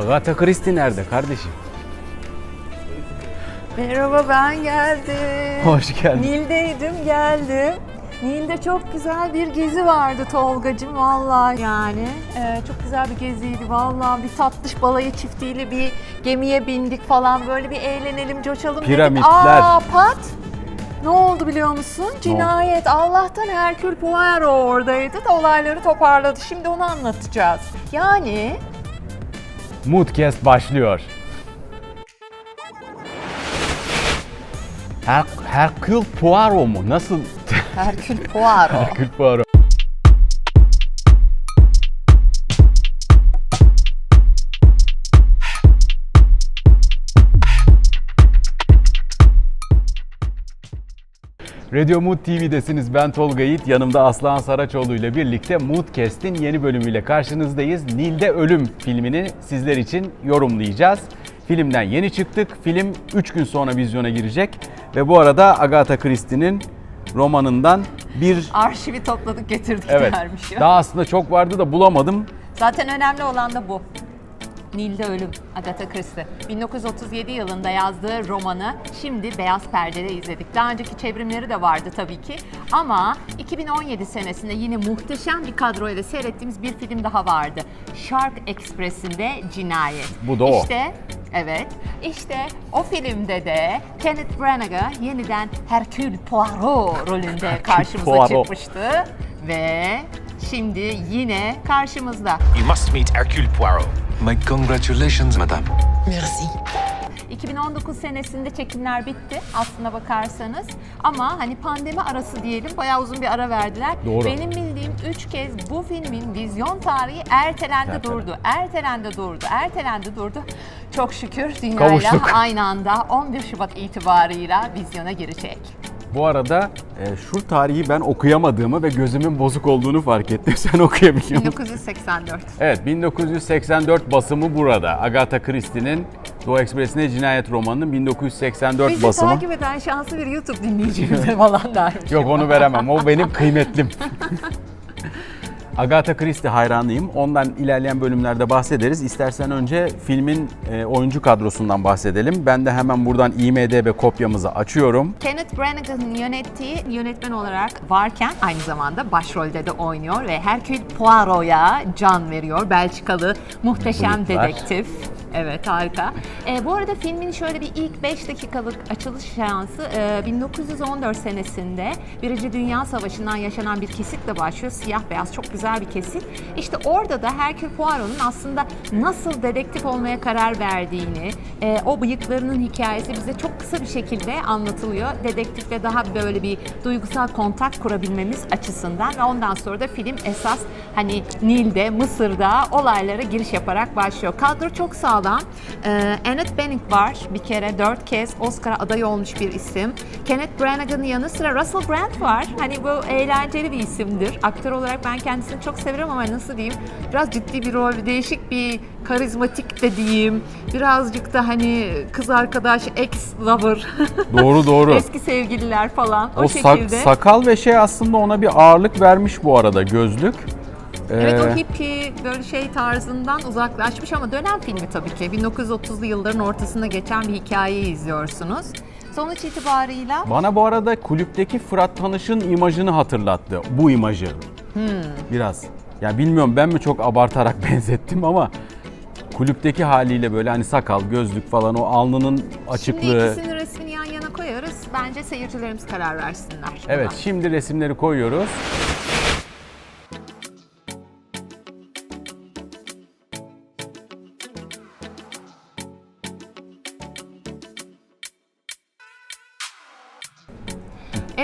Agatha Christie nerede kardeşim? Merhaba ben geldim. Hoş geldin. Nil'deydim geldim. Nil'de çok güzel bir gezi vardı Tolgacığım vallahi yani. Ee, çok güzel bir geziydi vallahi. Bir tatlış balayı çiftiyle bir gemiye bindik falan böyle bir eğlenelim coşalım Piramitler. dedik. Aa pat! Ne oldu biliyor musun? Cinayet. Allah'tan Herkül Poirot oradaydı da olayları toparladı. Şimdi onu anlatacağız. Yani Moodcast başlıyor. Her Hercule Poirot mu? Nasıl? Herkül Poirot. Hercule Poirot. Radio Mood TV'desiniz. Ben Tolga Yiğit. Yanımda Aslan Saraçoğlu ile birlikte Moodcast'in yeni bölümüyle karşınızdayız. Nil'de Ölüm filmini sizler için yorumlayacağız. Filmden yeni çıktık. Film 3 gün sonra vizyona girecek. Ve bu arada Agatha Christie'nin romanından bir Arşivi topladık getirdik evet dermiş ya. daha aslında çok vardı da bulamadım. Zaten önemli olan da bu. Nil'de Ölüm, Agatha Christie. 1937 yılında yazdığı romanı şimdi Beyaz Perde'de izledik. Daha önceki çevrimleri de vardı tabii ki. Ama 2017 senesinde yine muhteşem bir kadroyla seyrettiğimiz bir film daha vardı. Shark Express'inde Cinayet. Bu da o. İşte Evet. İşte o filmde de Kenneth Branagh yeniden Hercule Poirot rolünde karşımıza Poirot. çıkmıştı. Ve şimdi yine karşımızda. You must meet Hercule Poirot. My congratulations, madame. Merci. 2019 senesinde çekimler bitti aslına bakarsanız. Ama hani pandemi arası diyelim bayağı uzun bir ara verdiler. Doğru. Benim bildiğim 3 kez bu filmin vizyon tarihi ertelendi Ertelendi. durdu. Ertelendi durdu. Ertelendi durdu. Çok şükür dünyayla Kavuştuk. aynı anda 11 Şubat itibarıyla vizyona girecek. Bu arada e, şu tarihi ben okuyamadığımı ve gözümün bozuk olduğunu fark ettim. Sen okuyabiliyor musun? 1984. Evet 1984 basımı burada. Agatha Christie'nin Doğu Ekspresi'ne cinayet romanının 1984 Bizi basımı. takip eden şanslı bir YouTube dinleyicimize falan dermiş. Yok onu veremem. O benim kıymetlim. Agatha Christie hayranıyım. Ondan ilerleyen bölümlerde bahsederiz. İstersen önce filmin e, oyuncu kadrosundan bahsedelim. Ben de hemen buradan IMDB kopyamızı açıyorum. Kenneth Branagh'ın yönettiği yönetmen olarak varken aynı zamanda başrolde de oynuyor ve Hercule Poirot'a can veriyor. Belçikalı muhteşem Bıyıklar. dedektif. Evet harika. E, bu arada filmin şöyle bir ilk 5 dakikalık açılış seansı e, 1914 senesinde Birinci Dünya Savaşı'ndan yaşanan bir kesitle başlıyor. Siyah beyaz çok güzel bir kesit. İşte orada da Hercule Poirot'un aslında nasıl dedektif olmaya karar verdiğini, e, o bıyıklarının hikayesi bize çok kısa bir şekilde anlatılıyor. Dedektifle daha böyle bir duygusal kontak kurabilmemiz açısından ve ondan sonra da film esas hani Nil'de, Mısır'da olaylara giriş yaparak başlıyor. Kadro çok sağlam. Ee, Annette Bening var bir kere dört kez Oscar'a aday olmuş bir isim. Kenneth Branagh'ın yanı sıra Russell Brand var. Hani bu eğlenceli bir isimdir. Aktör olarak ben kendisini çok severim ama nasıl diyeyim biraz ciddi bir rol, değişik bir karizmatik de diyeyim. Birazcık da hani kız arkadaş, ex lover, Doğru doğru. eski sevgililer falan o, o sak- şekilde. sakal ve şey aslında ona bir ağırlık vermiş bu arada gözlük. Evet Ee, o hippie böyle şey tarzından uzaklaşmış ama dönem filmi tabii ki. 1930'lu yılların ortasında geçen bir hikayeyi izliyorsunuz. Sonuç itibarıyla Bana bu arada kulüpteki Fırat Tanış'ın imajını hatırlattı. Bu imajı. Hmm. Biraz. Ya bilmiyorum ben mi çok abartarak benzettim ama kulüpteki haliyle böyle hani sakal, gözlük falan o alnının şimdi açıklığı. ikisinin resmini yan yana koyarız. Bence seyircilerimiz karar versinler. buna. Evet şimdi resimleri koyuyoruz.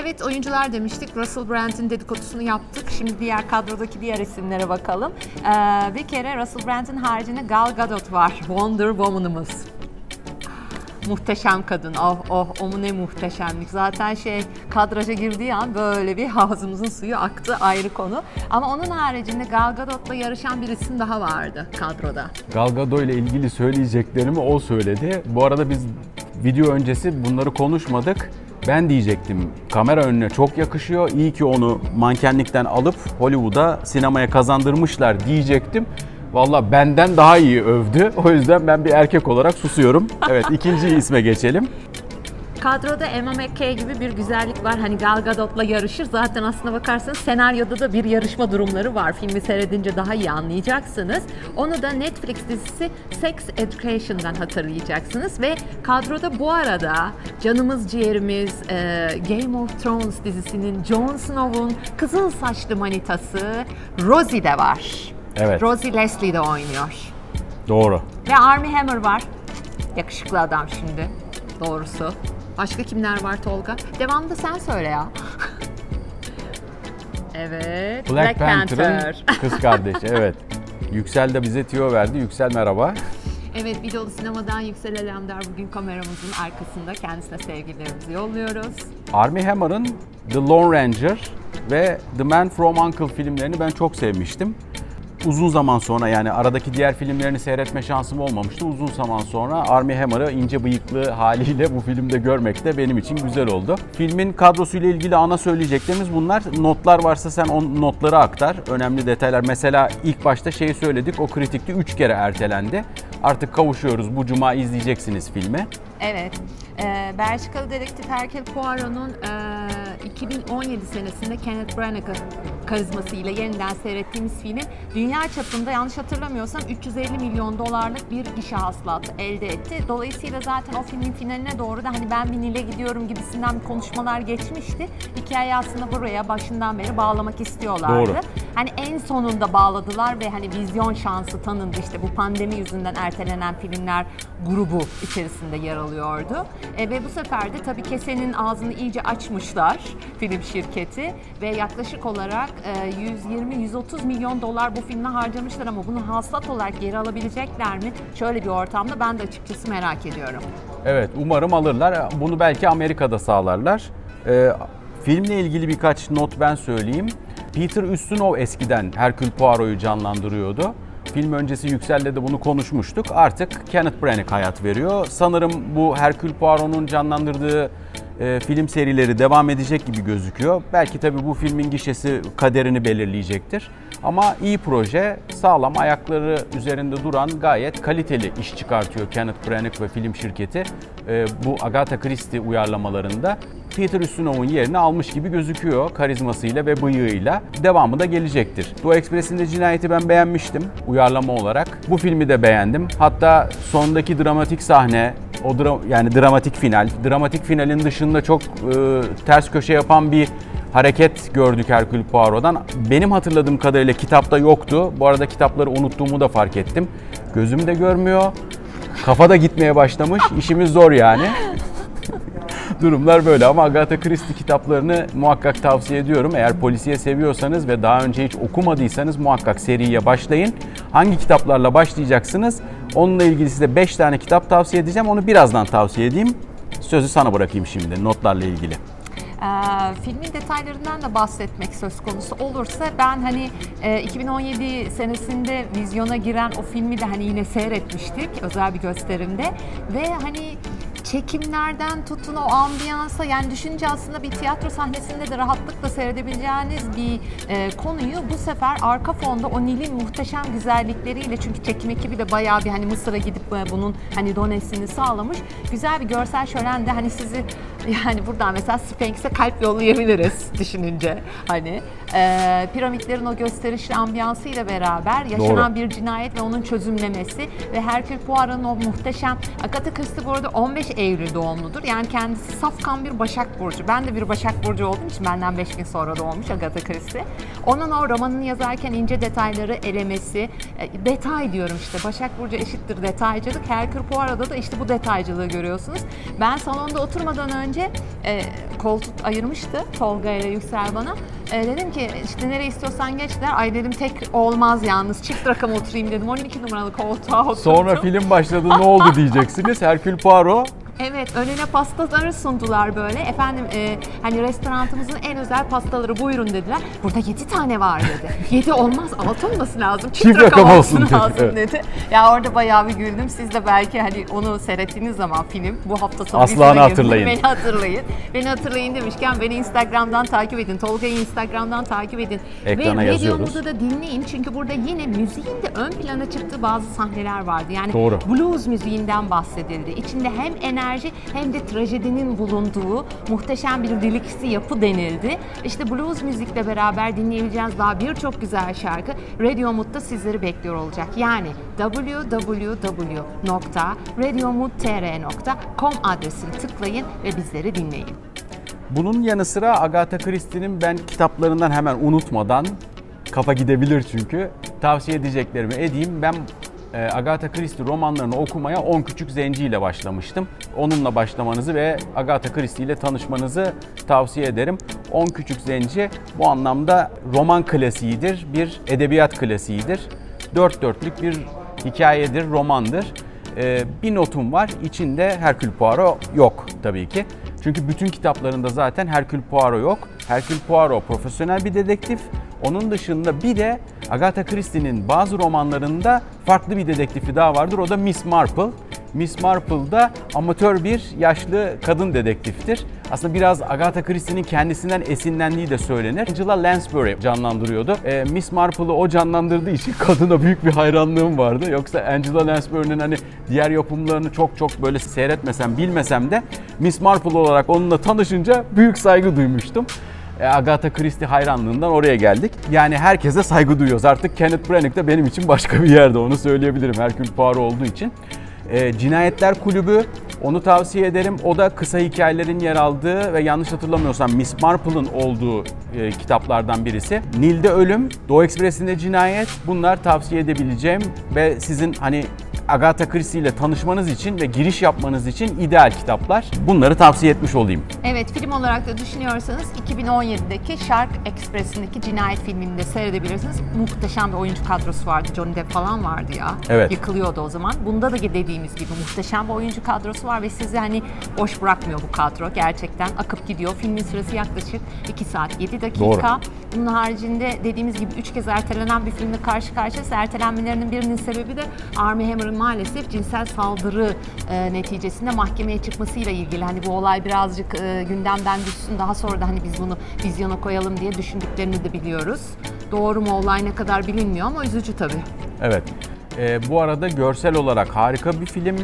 Evet oyuncular demiştik. Russell Brand'in dedikodusunu yaptık. Şimdi diğer kadrodaki diğer isimlere bakalım. Ee, bir kere Russell Brand'in haricinde Gal Gadot var. Wonder Woman'ımız. Muhteşem kadın. Oh oh o mu ne muhteşemlik. Zaten şey kadraja girdiği an böyle bir ağzımızın suyu aktı ayrı konu. Ama onun haricinde Gal Gadot'la yarışan bir isim daha vardı kadroda. Gal Gadot ile ilgili söyleyeceklerimi o söyledi. Bu arada biz video öncesi bunları konuşmadık. Ben diyecektim kamera önüne çok yakışıyor. İyi ki onu mankenlikten alıp Hollywood'a sinemaya kazandırmışlar diyecektim. Valla benden daha iyi övdü. O yüzden ben bir erkek olarak susuyorum. Evet ikinci isme geçelim. Kadroda Emma McKay gibi bir güzellik var. Hani Gal Gadot'la yarışır. Zaten aslına bakarsanız senaryoda da bir yarışma durumları var. Filmi seyredince daha iyi anlayacaksınız. Onu da Netflix dizisi Sex Education'dan hatırlayacaksınız. Ve kadroda bu arada canımız ciğerimiz e, Game of Thrones dizisinin Jon Snow'un kızıl saçlı manitası Rosie de var. Evet. Rosie Leslie de oynuyor. Doğru. Ve Armie Hammer var. Yakışıklı adam şimdi. Doğrusu. Başka kimler var Tolga? Devamında sen söyle ya. evet. Black, Panther'ın kız kardeşi evet. Yüksel de bize tüyo verdi. Yüksel merhaba. Evet, Videolu Sinema'dan Yüksel Alemdar bugün kameramızın arkasında. Kendisine sevgilerimizi yolluyoruz. Armie Hammer'ın The Lone Ranger ve The Man From Uncle filmlerini ben çok sevmiştim. Uzun zaman sonra yani aradaki diğer filmlerini seyretme şansım olmamıştı. Uzun zaman sonra Armie Hammer'ı ince bıyıklı haliyle bu filmde görmek de benim için güzel oldu. Filmin kadrosuyla ilgili ana söyleyeceklerimiz bunlar. Notlar varsa sen o notları aktar. Önemli detaylar. Mesela ilk başta şeyi söyledik. O kritikte 3 kere ertelendi. Artık kavuşuyoruz. Bu cuma izleyeceksiniz filmi. Evet. Ee, Belçikalı dedektif Hercule Poirot'un e, 2017 senesinde Kenneth Branagh karizmasıyla yeniden seyrettiğimiz film dünya çapında yanlış hatırlamıyorsam 350 milyon dolarlık bir gişe hasılatı elde etti. Dolayısıyla zaten o filmin finaline doğru da hani ben bir Nil'e gidiyorum gibisinden konuşmalar geçmişti. Hikaye aslında buraya başından beri bağlamak istiyorlardı. Doğru. Hani en sonunda bağladılar ve hani vizyon şansı tanındı. İşte bu pandemi yüzünden ertelenen filmler grubu içerisinde yer alıyordu. E, ve bu sefer de tabii kesenin ağzını iyice açmışlar film şirketi ve yaklaşık olarak e, 120-130 milyon dolar bu filme harcamışlar ama bunu hasılat olarak geri alabilecekler mi? Şöyle bir ortamda ben de açıkçası merak ediyorum. Evet umarım alırlar. Bunu belki Amerika'da sağlarlar. Ee, filmle ilgili birkaç not ben söyleyeyim. Peter Ustinov eskiden Hercule Poirot'u canlandırıyordu. Film öncesi Yüksel'le de bunu konuşmuştuk. Artık Kenneth Branagh hayat veriyor. Sanırım bu Hercule Poirot'un canlandırdığı e, film serileri devam edecek gibi gözüküyor. Belki tabii bu filmin gişesi kaderini belirleyecektir. Ama iyi proje, sağlam ayakları üzerinde duran gayet kaliteli iş çıkartıyor Kenneth Branagh ve film şirketi. E, bu Agatha Christie uyarlamalarında Peter Ustinov'un yerini almış gibi gözüküyor karizmasıyla ve bıyığıyla. Devamı da gelecektir. Doğu Ekspresi'nde cinayeti ben beğenmiştim uyarlama olarak. Bu filmi de beğendim. Hatta sondaki dramatik sahne, o dra- yani dramatik final, dramatik finalin dışında çok e, ters köşe yapan bir hareket gördük Hercule Poirot'dan. Benim hatırladığım kadarıyla kitapta yoktu. Bu arada kitapları unuttuğumu da fark ettim. Gözüm de görmüyor. Kafa da gitmeye başlamış. İşimiz zor yani. Durumlar böyle ama Agatha Christie kitaplarını muhakkak tavsiye ediyorum. Eğer polisiye seviyorsanız ve daha önce hiç okumadıysanız muhakkak seriye başlayın. Hangi kitaplarla başlayacaksınız? Onunla ilgili size 5 tane kitap tavsiye edeceğim. Onu birazdan tavsiye edeyim. Sözü sana bırakayım şimdi notlarla ilgili. Ee, filmin detaylarından da bahsetmek söz konusu olursa ben hani e, 2017 senesinde vizyona giren o filmi de hani yine seyretmiştik özel bir gösterimde ve hani çekimlerden tutun o ambiyansa yani düşünce aslında bir tiyatro sahnesinde de rahatlıkla seyredebileceğiniz bir e, konuyu bu sefer arka fonda o Nil'in muhteşem güzellikleriyle çünkü çekim ekibi de bayağı bir hani Mısır'a gidip e, bunun hani donesini sağlamış. Güzel bir görsel şölen de hani sizi yani buradan mesela Sphinx'e kalp yollayabiliriz düşününce hani e, piramitlerin o gösterişli ambiyansıyla beraber yaşanan bir cinayet ve onun çözümlemesi ve Hercule Poirot'un o muhteşem Agatha Christie bu arada 15 Eylül doğumludur. Yani kendisi safkan bir Başak Burcu. Ben de bir Başak Burcu olduğum için benden 5 gün sonra doğmuş Agatha Christie. Onun o romanını yazarken ince detayları elemesi, e, detay diyorum işte Başak Burcu eşittir detaycılık. Hercule Poirot'da da işte bu detaycılığı görüyorsunuz. Ben salonda oturmadan önce e, koltuk ayırmıştı Tolga ile Yüksel bana. E, dedim ki işte nereye istiyorsan geç der. Ay dedim tek olmaz yalnız çift rakam oturayım dedim. 12 numaralı koltuğa oturdum. Sonra film başladı ne oldu diyeceksiniz. Hercule Poirot Evet, önüne pastaları sundular böyle. Efendim e, hani restoranımızın en özel pastaları buyurun dediler. Burada 7 tane var dedi. 7 olmaz, 6 olması lazım. Çift, Çift rakam, rakam olsun dedi, lazım evet. dedi. Ya orada bayağı bir güldüm. Siz de belki hani onu seyrettiğiniz zaman film bu hafta sonu Aslan'ı hatırlayın. Beni hatırlayın. Beni hatırlayın demişken beni Instagram'dan takip edin. Tolga'yı Instagram'dan takip edin. Ekrana Ve yazıyoruz. da dinleyin. Çünkü burada yine müziğin de ön plana çıktığı bazı sahneler vardı. Yani Doğru. blues müziğinden bahsedildi. İçinde hem enerji hem de trajedinin bulunduğu muhteşem bir diliksi yapı denildi. İşte blues müzikle beraber dinleyebileceğiniz daha birçok güzel şarkı Radio Mood'da sizleri bekliyor olacak. Yani www.radiomud.tr.com adresini tıklayın ve bizleri dinleyin. Bunun yanı sıra Agatha Christie'nin ben kitaplarından hemen unutmadan kafa gidebilir çünkü tavsiye edeceklerimi edeyim. Ben Agatha Christie romanlarını okumaya 10 Küçük Zenci ile başlamıştım. Onunla başlamanızı ve Agatha Christie ile tanışmanızı tavsiye ederim. 10 Küçük Zenci bu anlamda roman klasiğidir, bir edebiyat klasiğidir. Dört dörtlük bir hikayedir, romandır. Ee, bir notum var. İçinde Herkül Poirot yok tabii ki. Çünkü bütün kitaplarında zaten Herkül Poirot yok. Herkül Poirot profesyonel bir dedektif. Onun dışında bir de Agatha Christie'nin bazı romanlarında farklı bir dedektifi daha vardır. O da Miss Marple. Miss Marple da amatör bir yaşlı kadın dedektiftir. Aslında biraz Agatha Christie'nin kendisinden esinlendiği de söylenir. Angela Lansbury canlandırıyordu. Ee, Miss Marple'ı o canlandırdığı için kadına büyük bir hayranlığım vardı. Yoksa Angela Lansbury'nin hani diğer yapımlarını çok çok böyle seyretmesem, bilmesem de Miss Marple olarak onunla tanışınca büyük saygı duymuştum. E, Agatha Christie hayranlığından oraya geldik. Yani herkese saygı duyuyoruz. Artık Kenneth Branagh da benim için başka bir yerde onu söyleyebilirim. Herkül Poirot olduğu için. E, Cinayetler Kulübü onu tavsiye ederim. O da kısa hikayelerin yer aldığı ve yanlış hatırlamıyorsam Miss Marple'ın olduğu e, kitaplardan birisi. Nil'de Ölüm, Doğu Ekspresi'nde Cinayet bunlar tavsiye edebileceğim ve sizin hani Agatha Christie ile tanışmanız için ve giriş yapmanız için ideal kitaplar. Bunları tavsiye etmiş olayım. Evet film olarak da düşünüyorsanız 2017'deki Shark Express'indeki cinayet filmini de seyredebilirsiniz. Muhteşem bir oyuncu kadrosu vardı. Johnny Depp falan vardı ya. Evet. Yıkılıyordu o zaman. Bunda da dediğimiz gibi muhteşem bir oyuncu kadrosu var ve sizi hani boş bırakmıyor bu kadro. Gerçekten akıp gidiyor. Filmin süresi yaklaşık 2 saat 7 dakika. Doğru. Bunun haricinde dediğimiz gibi 3 kez ertelenen bir filmle karşı karşıyayız. Ertelenmelerinin birinin sebebi de Armie Hammer'ın maalesef cinsel saldırı e, neticesinde mahkemeye çıkmasıyla ilgili. Hani bu olay birazcık e, gündemden düşsün daha sonra da hani biz bunu vizyona koyalım diye düşündüklerini de biliyoruz. Doğru mu olay ne kadar bilinmiyor ama üzücü tabii. Evet. Ee, bu arada görsel olarak harika bir film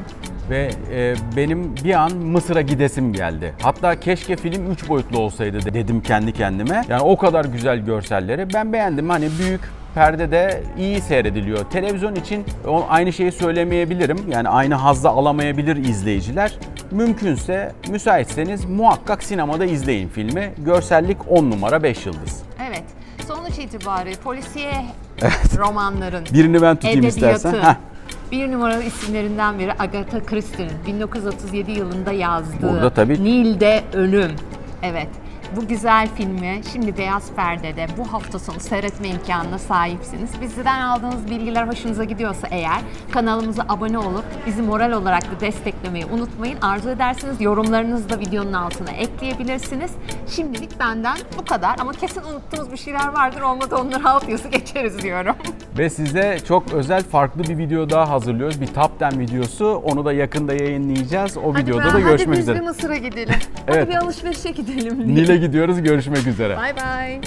ve e, benim bir an Mısır'a gidesim geldi. Hatta keşke film 3 boyutlu olsaydı de- dedim kendi kendime. Yani o kadar güzel görselleri ben beğendim. Hani büyük perdede iyi seyrediliyor. Televizyon için aynı şeyi söylemeyebilirim. Yani aynı hazzı alamayabilir izleyiciler. Mümkünse, müsaitseniz muhakkak sinemada izleyin filmi. Görsellik 10 numara 5 yıldız. Evet. Sonuç itibariyle polisiye romanların Birini ben tutayım istersen. Heh. bir numaralı isimlerinden biri Agatha Christie'nin 1937 yılında yazdığı Burada tabii- Nil'de Ölüm. Evet. Bu güzel filmi şimdi Beyaz Perde'de bu hafta sonu seyretme imkanına sahipsiniz. Bizden aldığınız bilgiler hoşunuza gidiyorsa eğer kanalımıza abone olup bizi moral olarak da desteklemeyi unutmayın. Arzu ederseniz yorumlarınızı da videonun altına ekleyebilirsiniz. Şimdilik benden bu kadar ama kesin unuttuğumuz bir şeyler vardır. Olmadı onları alt yazı geçeriz diyorum. Ve size çok özel farklı bir video daha hazırlıyoruz. Bir top 10 videosu. Onu da yakında yayınlayacağız. O videoda Hadi da görüşmek hadi üzere. biz bir Mısır'a gidelim. Evet. Hadi bir alışverişe gidelim. Nil'e gidiyoruz. Görüşmek üzere. Bay bay.